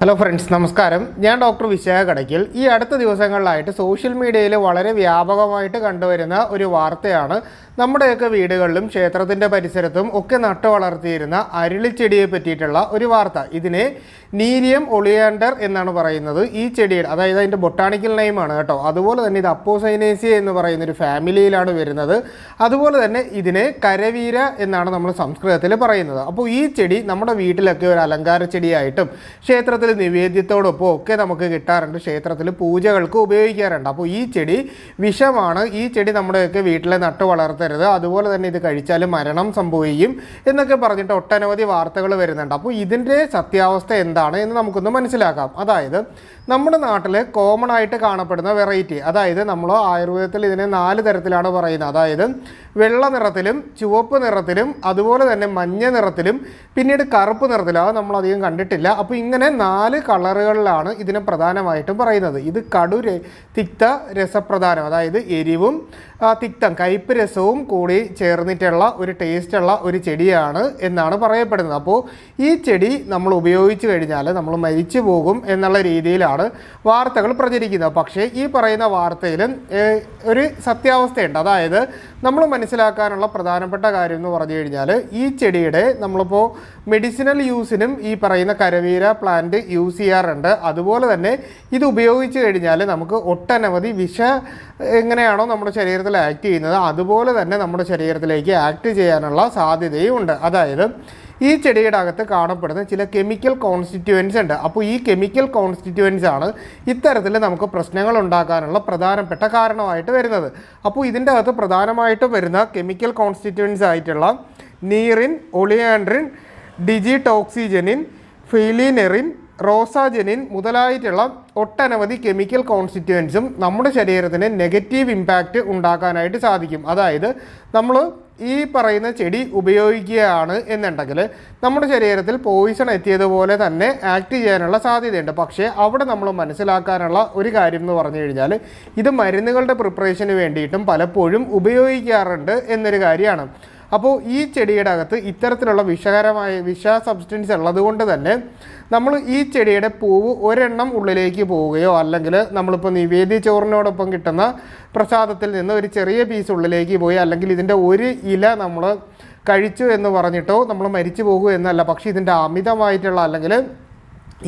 Hello friends നമസ്കാരം. ഞാൻ doctor Vishakha Kadakkal. ഈ അടുത്ത ദിവസങ്ങളിലായിട്ട് സോഷ്യൽ മീഡിയയിൽ വളരെ വ്യാപകമായിട്ട് കണ്ടുവരുന്ന ഒരു വാർത്തയാണ് നമ്മുടെയൊക്കെ വീടുകളിലും ക്ഷേത്രത്തിന്റെ പരിസരത്തും ഒക്കെ നട്ടു വളർത്തിയിരുന്ന അരുളിച്ചെടിയെ പറ്റിയിട്ടുള്ള ഒരു വാർത്ത. ഇതിനെ നീരിയം ഒളിയാൻഡർ എന്നാണ് പറയുന്നത്. ഈ ചെടിയുടെ അതായത് അതിന്റെ ബൊട്ടാണിക്കൽ നെയിമാണ് കേട്ടോ. അതുപോലെ തന്നെ ഇത് അപ്പോസൈനേസിയ എന്ന് പറയുന്ന ഒരു ഫാമിലിയിലാണ് വരുന്നത്. അതുപോലെ തന്നെ ഇതിനെ കരവീര എന്നാണ് നമ്മൾ സംസ്കൃതത്തിൽ പറയുന്നത്. അപ്പോൾ ഈ ചെടി നമ്മുടെ വീട്ടിലൊക്കെ ഒരു അലങ്കാര ചെടിയായിട്ടും ക്ഷേത്രത്തിൽ നിവേദ്യത്തോടൊപ്പം ഒക്കെ നമുക്ക് കിട്ടാറുണ്ട്. ക്ഷേത്രത്തിൽ പൂജകൾക്ക് ഉപയോഗിക്കാറുണ്ട്. അപ്പോൾ ഈ ചെടി വിഷമാണ്. ഈ ചെടി നമ്മുടെയൊക്കെ വീട്ടിൽ നട്ടു വളർത്തരുത്. അതുപോലെ തന്നെ ഇത് കഴിച്ചാൽ മരണം സംഭവിക്കും എന്നൊക്കെ പറഞ്ഞിട്ട് ഒട്ടനവധി വാർത്തകൾ വരുന്നുണ്ട്. അപ്പോൾ ഇതിന്റെ സത്യാവസ്ഥ എന്താണ് എന്ന് നമുക്കൊന്ന് മനസ്സിലാക്കാം. അതായത് നമ്മുടെ നാട്ടിൽ കോമൺ ആയിട്ട് കാണപ്പെടുന്ന വെറൈറ്റി അതായത് നമ്മൾ ആയുർവേദത്തിൽ ഇതിനെ നാല് തരത്തിലാണ് പറയുന്നത്. അതായത് വെള്ള നിറത്തിലും ചുവപ്പ് നിറത്തിലും അതുപോലെ തന്നെ മഞ്ഞ നിറത്തിലും പിന്നീട് കറുപ്പ് നിറത്തിലും. അത് നമ്മൾ അധികം കണ്ടിട്ടില്ല. അപ്പോൾ ഇങ്ങനെ നാല് കളറുകളിലാണ് ഇതിനെ പ്രധാനമായിട്ടും പറയുന്നത്. ഇത് കടു തിക്ത രസപ്രധാനം അതായത് എരിവും തിക്തം കയ്പ് രസവും കൂടി ചേർന്നിട്ടുള്ള ഒരു ടേസ്റ്റുള്ള ഒരു ചെടിയാണ് എന്നാണ് പറയപ്പെടുന്നത്. അപ്പോൾ ഈ ചെടി നമ്മൾ ഉപയോഗിച്ച് കഴിഞ്ഞാൽ നമ്മൾ മരിച്ചു പോകും എന്നുള്ള രീതിയിലാണ് വാർത്തകൾ പ്രചരിക്കുന്നത്. പക്ഷേ ഈ പറയുന്ന വാർത്തയിൽ ഒരു സത്യാവസ്ഥയുണ്ട്. അതായത് നമ്മൾ മനസ്സിലാക്കാനുള്ള പ്രധാനപ്പെട്ട കാര്യം എന്ന് പറഞ്ഞു കഴിഞ്ഞാൽ ഈ ചെടിയുടെ നമ്മളിപ്പോൾ മെഡിസിനൽ യൂസിനും ഈ പറയുന്ന കരവീര പ്ലാന്റ് യൂസ് ചെയ്യാറുണ്ട്. അതുപോലെ തന്നെ ഇത് ഉപയോഗിച്ച് കഴിഞ്ഞാൽ നമുക്ക് ഒട്ടനവധി വിഷ എങ്ങനെയാണോ നമ്മുടെ ശരീരത്തിൽ ആക്ട് ചെയ്യുന്നത് അതുപോലെ തന്നെ നമ്മുടെ ശരീരത്തിലേക്ക് ആക്ട് ചെയ്യാനുള്ള സാധ്യതയും ഉണ്ട്. അതായത് ഈ ചെടിയുടെ അകത്ത് കാണപ്പെടുന്ന ചില കെമിക്കൽ കോൺസ്റ്റിറ്റ്യുവൻസ് ഉണ്ട്. അപ്പോൾ ഈ കെമിക്കൽ കോൺസ്റ്റിറ്റ്യുവൻസ് ആണ് ഇത്തരത്തിൽ നമുക്ക് പ്രശ്നങ്ങൾ ഉണ്ടാക്കാനുള്ള പ്രധാനപ്പെട്ട കാരണമായിട്ട് വരുന്നത്. അപ്പോൾ ഇതിന്റെ അകത്ത് പ്രധാനമായിട്ടും വരുന്ന കെമിക്കൽ കോൺസ്റ്റിറ്റ്യുവൻസ് ആയിട്ടുള്ള നീറിൻ ഒളിയാൻഡ്രിൻ ഡിജിടോക്സിജനിൻ ഫെയിലിനെറിൻ റോസാജനിൻ മുതലായിട്ടുള്ള ഒട്ടനവധി കെമിക്കൽ കോൺസ്റ്റിറ്റ്യുവൻസും നമ്മുടെ ശരീരത്തിന് നെഗറ്റീവ് ഇമ്പാക്റ്റ് ഉണ്ടാക്കാനായിട്ട് സാധിക്കും. അതായത് നമ്മൾ ഈ പറയുന്ന ചെടി ഉപയോഗിക്കുകയാണ് എന്നുണ്ടെങ്കിൽ നമ്മുടെ ശരീരത്തിൽ പോയിസൺ എത്തിയതുപോലെ തന്നെ ആക്ട് ചെയ്യാനുള്ള സാധ്യതയുണ്ട്. പക്ഷേ അവിടെ നമ്മൾ മനസ്സിലാക്കാനുള്ള ഒരു കാര്യം എന്ന് പറഞ്ഞു കഴിഞ്ഞാൽ ഇത് മരുന്നുകളുടെ പ്രിപ്പറേഷന് വേണ്ടിയിട്ടും പലപ്പോഴും ഉപയോഗിക്കാറുണ്ട് എന്നൊരു കാര്യമാണ്. അപ്പോൾ ഈ ചെടിയുടെ അകത്ത് ഇത്തരത്തിലുള്ള വിഷകരമായ വിഷ സബ്സ്റ്റൻസ് ഉള്ളതുകൊണ്ട് തന്നെ നമ്മൾ ഈ ചെടിയുടെ പൂവ് ഒരെണ്ണം ഉള്ളിലേക്ക് പോവുകയോ അല്ലെങ്കിൽ നമ്മളിപ്പോൾ നിവേദ്യ ചോറിനോടൊപ്പം കിട്ടുന്ന പ്രസാദത്തിൽ നിന്ന് ഒരു ചെറിയ പീസ് ഉള്ളിലേക്ക് പോയി അല്ലെങ്കിൽ ഇതിന്റെ ഒരു ഇല നമ്മൾ കഴിച്ചു എന്ന് പറഞ്ഞിട്ടോ നമ്മൾ മരിച്ചു പോകുക എന്നല്ല. പക്ഷേ ഇതിന്റെ അമിതമായിട്ടുള്ള അല്ലെങ്കിൽ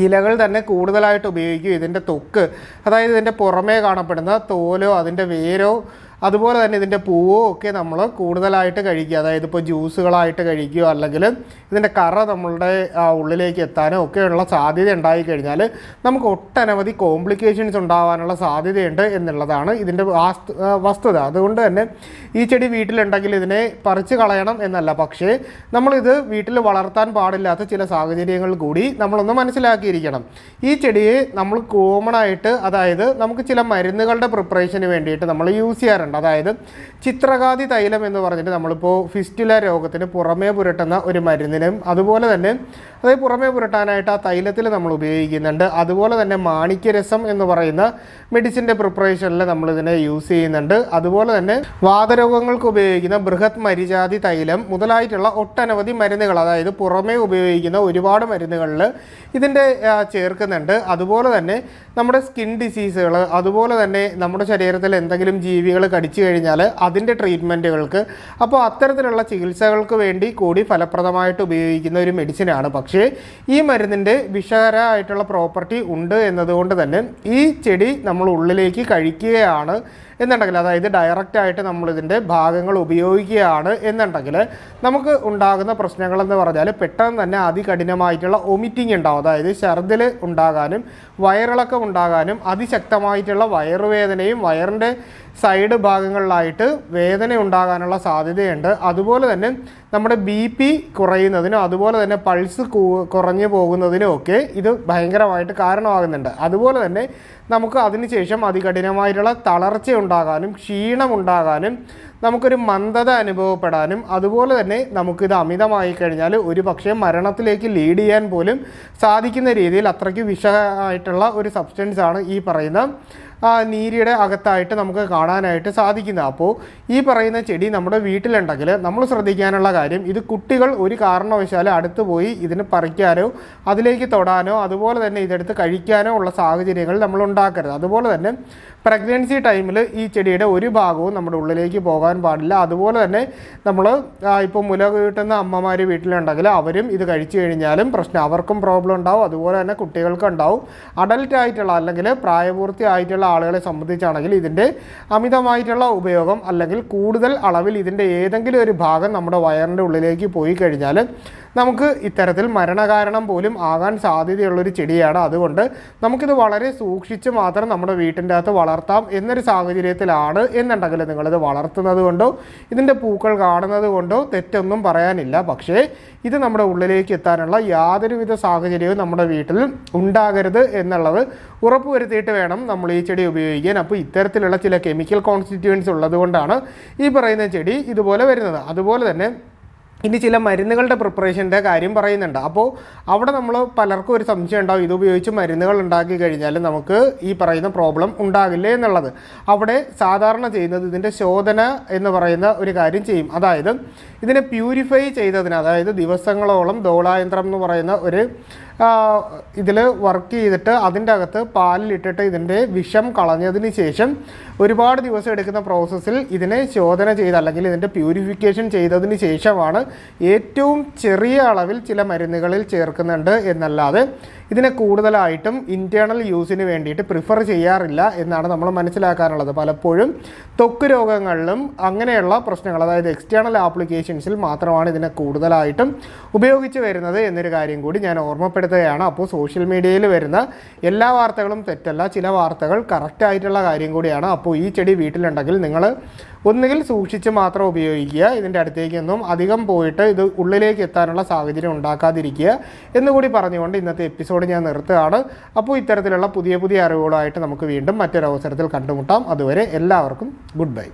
ഇലകൾ തന്നെ കൂടുതലായിട്ട് ഉപയോഗിക്കും ഇതിന്റെ തൊക്ക്. അതായത് ഇതിന്റെ പുറമേ കാണപ്പെടുന്ന തോലോ അതിന്റെ വേരോ അതുപോലെ തന്നെ ഇതിന്റെ പൂവോ ഒക്കെ നമ്മൾ കൂടുതലായിട്ട് കഴിക്കുക. അതായത് ഇപ്പോൾ ജ്യൂസുകളായിട്ട് കഴിക്കുകയോ അല്ലെങ്കിൽ ഇതിന്റെ കറ നമ്മളുടെ ഉള്ളിലേക്ക് എത്താനോ ഒക്കെയുള്ള സാധ്യത ഉണ്ടായി കഴിഞ്ഞാൽ നമുക്ക് ഒട്ടനവധി കോംപ്ലിക്കേഷൻസ് ഉണ്ടാകാനുള്ള സാധ്യതയുണ്ട് എന്നുള്ളതാണ് ഇതിന്റെ വസ്തുത. അതുകൊണ്ട് തന്നെ ഈ ചെടി വീട്ടിലുണ്ടെങ്കിൽ ഇതിനെ പറിച്ച് കളയണം എന്നല്ല. പക്ഷേ നമ്മളിത് വീട്ടിൽ വളർത്താൻ പാടില്ലാത്ത ചില സാഹചര്യങ്ങൾ കൂടി നമ്മളൊന്ന് മനസ്സിലാക്കിയിരിക്കണം. ഈ ചെടിയെ നമ്മൾ കോമൺ ആയിട്ട് അതായത് നമുക്ക് ചില മരുന്നുകളുടെ പ്രിപ്പറേഷന് വേണ്ടിയിട്ട് നമ്മൾ യൂസ് ചെയ്യാറുണ്ട്. അതായത് ചിത്രകാതി തൈലം എന്ന് പറഞ്ഞിട്ട് നമ്മളിപ്പോൾ ഫിസ്റ്റുല രോഗത്തിന് പുറമേ പുരട്ടുന്ന ഒരു മരുന്നിനും അതുപോലെ തന്നെ അതായത് പുറമേ പുരട്ടാനായിട്ട് ആ തൈലത്തിൽ നമ്മൾ ഉപയോഗിക്കുന്നുണ്ട്. അതുപോലെ തന്നെ മാണിക്യരസം എന്ന് പറയുന്ന മെഡിസിന്റെ പ്രിപ്പറേഷനിൽ നമ്മളിതിനെ യൂസ് ചെയ്യുന്നുണ്ട്. അതുപോലെ തന്നെ വാതരോഗങ്ങൾക്ക് ഉപയോഗിക്കുന്ന ബൃഹത് മരിജാതി തൈലം മുതലായിട്ടുള്ള ഒട്ടനവധി മരുന്നുകൾ അതായത് പുറമേ ഉപയോഗിക്കുന്ന ഒരുപാട് മരുന്നുകളിൽ ഇതിന്റെ ചേർക്കുന്നുണ്ട്. അതുപോലെ തന്നെ നമ്മുടെ സ്കിൻ ഡിസീസുകൾ അതുപോലെ തന്നെ നമ്മുടെ ശരീരത്തിൽ എന്തെങ്കിലും ജീവികൾ കടിച്ചു കഴിഞ്ഞാൽ അതിന്റെ ട്രീറ്റ്മെന്റുകൾക്ക് അപ്പോൾ അത്തരത്തിലുള്ള ചികിത്സകൾക്ക് വേണ്ടി കൂടി ഫലപ്രദമായിട്ട് ഉപയോഗിക്കുന്ന ഒരു മെഡിസിനാണ് പക്ഷേ ഈ മരുന്നിന്റെ വിഷകരമായിട്ടുള്ള പ്രോപ്പർട്ടി ഉണ്ട് എന്നതുകൊണ്ട് തന്നെ ഈ ചെടി നമ്മൾ ഉള്ളിലേക്ക് കഴിക്കുകയാണ് എന്നുണ്ടെങ്കിൽ അതായത് ഡയറക്റ്റായിട്ട് നമ്മളിതിന്റെ ഭാഗങ്ങൾ ഉപയോഗിക്കുകയാണ് എന്നുണ്ടെങ്കിൽ നമുക്ക് ഉണ്ടാകുന്ന പ്രശ്നങ്ങളെന്ന് പറഞ്ഞാൽ പെട്ടെന്ന് തന്നെ അതികഠിനമായിട്ടുള്ള ഒമിറ്റിംഗ് ഉണ്ടാവും. അതായത് ഛർദിൽ ഉണ്ടാകാനും വയറിളക്കം ഉണ്ടാകാനും അതിശക്തമായിട്ടുള്ള വയറുവേദനയും വയറിന്റെ സൈഡ് ഭാഗങ്ങളിലായിട്ട് വേദന ഉണ്ടാകാനുള്ള സാധ്യതയുണ്ട്. അതുപോലെ തന്നെ നമ്മുടെ ബി പി കുറയുന്നതിനും അതുപോലെ തന്നെ പൾസ് കുറഞ്ഞു പോകുന്നതിനും ഒക്കെ ഇത് ഭയങ്കരമായിട്ട് കാരണമാകുന്നുണ്ട്. അതുപോലെ തന്നെ നമുക്ക് അതിനുശേഷം അതികഠിനമായിട്ടുള്ള തളർച്ച ഉണ്ടാകാനും ക്ഷീണം ഉണ്ടാകാനും നമുക്കൊരു മന്ദത അനുഭവപ്പെടാനും അതുപോലെ തന്നെ നമുക്കിത് അമിതമായി കഴിഞ്ഞാൽ ഒരു പക്ഷേ മരണത്തിലേക്ക് ലീഡ് ചെയ്യാൻ പോലും സാധിക്കുന്ന രീതിയിൽ അത്രയ്ക്ക് വിഷമായിട്ടുള്ള ഒരു സബ്സ്റ്റൻസ് ആണ് ഈ പറയുന്ന നീരിയുടെ അകത്തായിട്ട് നമുക്ക് കാണാനായിട്ട് സാധിക്കുന്നത് അപ്പോൾ ഈ പറയുന്ന ചെടി നമ്മുടെ വീട്ടിലുണ്ടെങ്കിൽ നമ്മൾ ശ്രദ്ധിക്കാനുള്ള കാര്യം ഇത് കുട്ടികൾ ഒരു കാരണവശാലും അടുത്ത് പോയി ഇതിന് പറിക്കാനോ അതിലേക്ക് തൊടാനോ അതുപോലെ തന്നെ ഇതെടുത്ത് കഴിക്കാനോ ഉള്ള സാഹചര്യങ്ങൾ നമ്മൾ ഉണ്ടാക്കരുത്. അതുപോലെ തന്നെ പ്രഗ്നൻസി ടൈമിൽ ഈ ചെടിയുടെ ഒരു ഭാഗവും നമ്മുടെ ഉള്ളിലേക്ക് പോകാൻ പാടില്ല. അതുപോലെ തന്നെ നമ്മൾ ഇപ്പോൾ മുല കിട്ടുന്ന അമ്മമാർ വീട്ടിലുണ്ടെങ്കിൽ അവരും ഇത് കഴിച്ചു കഴിഞ്ഞാലും പ്രശ്നം അവർക്കും പ്രോബ്ലം ഉണ്ടാവും. അതുപോലെ തന്നെ കുട്ടികൾക്കും ഉണ്ടാവും. ആയിട്ടുള്ള അല്ലെങ്കിൽ പ്രായപൂർത്തി ആയിട്ടുള്ള ആളുകളെ സംബന്ധിച്ചാണെങ്കിൽ ഇതിന്റെ അമിതമായിട്ടുള്ള ഉപയോഗം അല്ലെങ്കിൽ കൂടുതൽ അളവിൽ ഇതിന്റെ ഏതെങ്കിലും ഒരു ഭാഗം നമ്മുടെ വയറിന്റെ ഉള്ളിലേക്ക് പോയി കഴിഞ്ഞാൽ നമുക്ക് ഇത്തരത്തിൽ മരണകാരണം പോലും ആകാൻ സാധ്യതയുള്ളൊരു ചെടിയാണ്. അതുകൊണ്ട് നമുക്കിത് വളരെ സൂക്ഷിച്ച് മാത്രം നമ്മുടെ വീട്ടിന്റെ അകത്ത് വളർത്താം എന്നൊരു സാഹചര്യത്തിലാണ് എന്നുണ്ടെങ്കിൽ നിങ്ങളിത് വളർത്തുന്നത് കൊണ്ടോ ഇതിന്റെ പൂക്കൾ കാണുന്നത് കൊണ്ടോ തെറ്റൊന്നും പറയാനില്ല. പക്ഷേ ഇത് നമ്മുടെ ഉള്ളിലേക്ക് എത്താനുള്ള യാതൊരുവിധ സാഹചര്യവും നമ്മുടെ വീട്ടിൽ ഉണ്ടാകരുത് എന്നുള്ളത് ഉറപ്പുവരുത്തിയിട്ട് വേണം നമ്മൾ ഈ ചെടി ഉപയോഗിക്കാൻ. അപ്പോൾ ഇത്തരത്തിലുള്ള ചില കെമിക്കൽ കോൺസ്റ്റിറ്റ്യൂൻസ് ഉള്ളത് കൊണ്ടാണ് ഈ പറയുന്ന ചെടി ഇതുപോലെ വരുന്നത്. അതുപോലെ തന്നെ ഇനി ചില മരുന്നുകളുടെ പ്രിപ്പറേഷന്റെ കാര്യം പറയുന്നുണ്ട്. അപ്പോൾ അവിടെ നമ്മൾ പലർക്കും ഒരു സംശയം ഉണ്ടാവും. ഇതുപയോഗിച്ച് മരുന്നുകൾ ഉണ്ടാക്കി കഴിഞ്ഞാൽ നമുക്ക് ഈ പറയുന്ന പ്രോബ്ലം ഉണ്ടാകില്ലേ എന്നുള്ളത്. അവിടെ സാധാരണ ചെയ്യുന്നത് ഇതിന്റെ ശോധന എന്ന് പറയുന്ന ഒരു കാര്യം ചെയ്യും. അതായത് ഇതിനെ പ്യൂരിഫൈ ചെയ്തതിന് അതായത് ദിവസങ്ങളോളം ദോളായന്ത്രം എന്ന് പറയുന്ന ഒരു ഇതിൽ വർക്ക് ചെയ്തിട്ട് അതിന്റെ അകത്ത് പാലിലിട്ടിട്ട് ഇതിന്റെ വിഷം കളഞ്ഞതിന് ശേഷം ഒരുപാട് ദിവസം എടുക്കുന്ന പ്രോസസ്സിൽ ഇതിനെ ശോധന ചെയ്ത് അല്ലെങ്കിൽ ഇതിന്റെ പ്യൂരിഫിക്കേഷൻ ചെയ്തതിന് ശേഷമാണ് ഏറ്റവും ചെറിയ അളവിൽ ചില മരുന്നുകളിൽ ചേർക്കുന്നുണ്ട് എന്നല്ലാതെ ഇതിനെ കൂടുതലായിട്ടും ഇന്റേർണൽ യൂസിന് വേണ്ടിയിട്ട് പ്രിഫർ ചെയ്യാറില്ല എന്നാണ് നമ്മൾ മനസ്സിലാക്കാനുള്ളത്. പലപ്പോഴും തൊക്ക് രോഗങ്ങളിലും അങ്ങനെയുള്ള പ്രശ്നങ്ങൾ അതായത് എക്സ്റ്റേണൽ ആപ്ലിക്കേഷൻസിൽ മാത്രമാണ് ഇതിനെ കൂടുതലായിട്ടും ഉപയോഗിച്ച് വരുന്നത് എന്നൊരു കാര്യം കൂടി ഞാൻ ഓർമ്മപ്പെടുത്തുകയാണ് അപ്പോൾ സോഷ്യൽ മീഡിയയിൽ വരുന്ന എല്ലാ വാർത്തകളും തെറ്റല്ല. ചില വാർത്തകൾ കറക്റ്റ് ആയിട്ടുള്ള കാര്യം കൂടിയാണ്. അപ്പോൾ ഈ ചെടി വീട്ടിലുണ്ടെങ്കിൽ നിങ്ങൾ ഒന്നുകിൽ സൂക്ഷിച്ച് മാത്രം ഉപയോഗിക്കുക. ഇതിന്റെ അടുത്തേക്കൊന്നും അധികം പോയിട്ട് ഇത് ഉള്ളിലേക്ക് എത്താനുള്ള സാഹചര്യം ഉണ്ടാക്കാതിരിക്കുക എന്നുകൂടി പറഞ്ഞുകൊണ്ട് ഇന്നത്തെ എപ്പിസോഡ് ഞാൻ നിർത്തുകയാണ്. അപ്പോൾ ഇത്തരത്തിലുള്ള പുതിയ പുതിയ അറിവുകളായിട്ട് നമുക്ക് വീണ്ടും മറ്റൊരവസരത്തിൽ കണ്ടുമുട്ടാം. അതുവരെ എല്ലാവർക്കും ഗുഡ് ബൈ